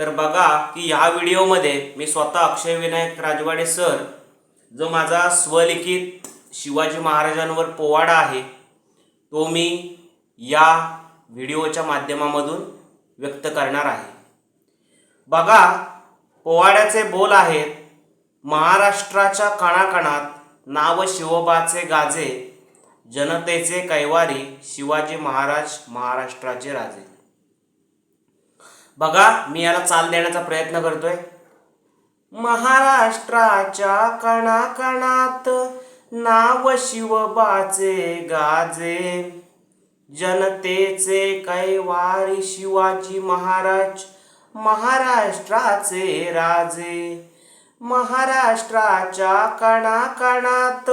तर बघा की ह्या व्हिडिओमध्ये मी स्वतः अक्षय विनायक राजवाडे सर जो माझा स्वलिखित शिवाजी महाराजांवर पोवाडा आहे तो मी या व्हिडिओच्या माध्यमामधून व्यक्त करणार आहे. बघा पोवाड्याचे बोल आहेत महाराष्ट्राच्या कणाकणात नाव शिवबाचे गाजे जनतेचे कैवारी शिवाजी महाराज महाराष्ट्राचे राजे. बघा मी याला चाल देण्याचा प्रयत्न करतोय. महाराष्ट्राच्या कणाकणात नाव शिवबाचे गाजे. जनतेचे कैवारी शिवाजी महाराज महाराष्ट्राचे राजे. महाराष्ट्राच्या कणाकणात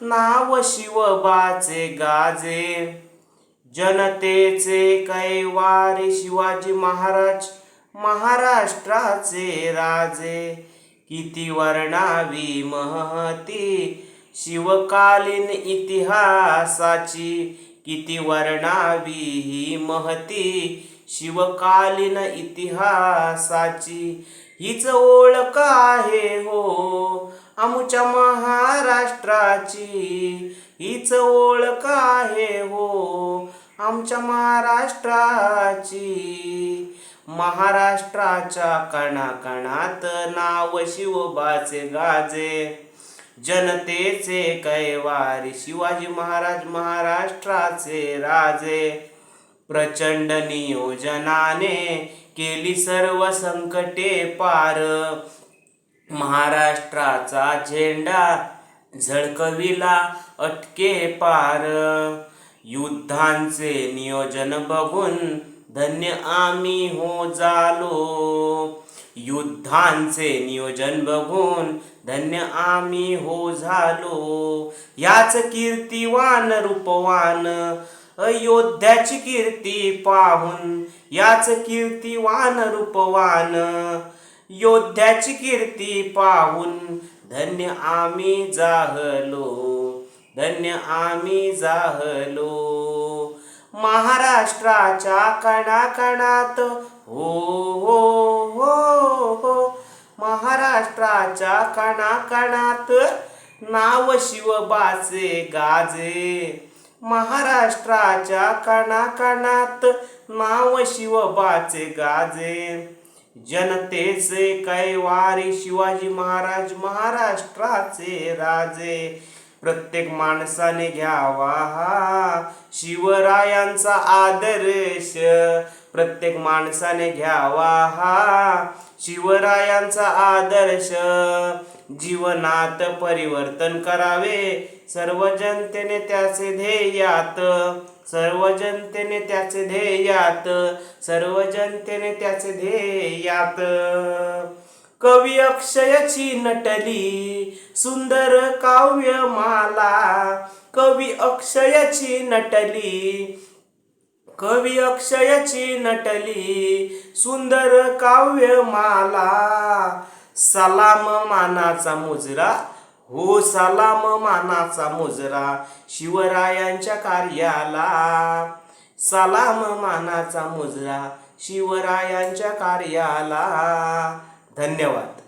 नाव शिवबाचे गाजे. जनतेचे कैवारी शिवाजी महाराज महाराष्ट्राचे राजे. किती वर्णावी महती शिवकालीन इतिहासाची. किती वर्णावी ही महती शिवकालीन इतिहासाची. हीच ओळख आहे हो आमच्या महाराष्ट्राची. हीच ओळख आहे हो आमच्या महाराष्ट्राची महाराष्ट्राच्या कणाकणात नाव शिवबाचे गाजे. जनतेचे कैवारी शिवाजी महाराज महाराष्ट्राचे राजे. प्रचंड नियोजनाने केली सर्व संकटे पार. महाराष्ट्राचा झेंडा झळकविला अटके पार. युद्धांचे नियोजन बघून धन्य आम्ही हो झालो युद्धांचे नियोजन बघून धन्य आम्ही हो झालो. याच कीर्तिवान रूपवान अयोध्याची कीर्ती पाहून याच कीर्तिवान रूपवान योद्ध्याची कीर्ती पाहून धन्य आम्ही जाहलो. धन्य आम्ही जाहलो. महाराष्ट्राच्या कणाकणात हो हो हो हो. महाराष्ट्राच्या कणाकणात नाव शिवबाचे गाजे. महाराष्ट्राच्या कणाकणात नाव शिवबाचे गाजे. जनतेचे कैवारी शिवाजी महाराज महाराष्ट्राचे राजे. प्रत्येक माणसाने घ्यावा हा शिवरायांचा आदर्श. प्रत्येक माणसाने घ्यावा हा शिवरायांचा आदर्श. जीवनात परिवर्तन करावे. सर्व जनतेने त्याचे ध्येयात. सर्व जनतेने त्याचे ध्येयात. सर्व जनतेने त्याचे ध्येयात. कवी अक्षयची नटली सुंदर काव्य माला. कवी अक्षयची नटली कवी अक्षयची नटली सुंदर काव्य माला. सलाम मानाचा मुजरा हो सलाम मानाचा मुजरा शिवरायांच्या कार्याला. सलाम मानाचा मुजरा शिवरायांच्या कार्याला. धन्यवाद.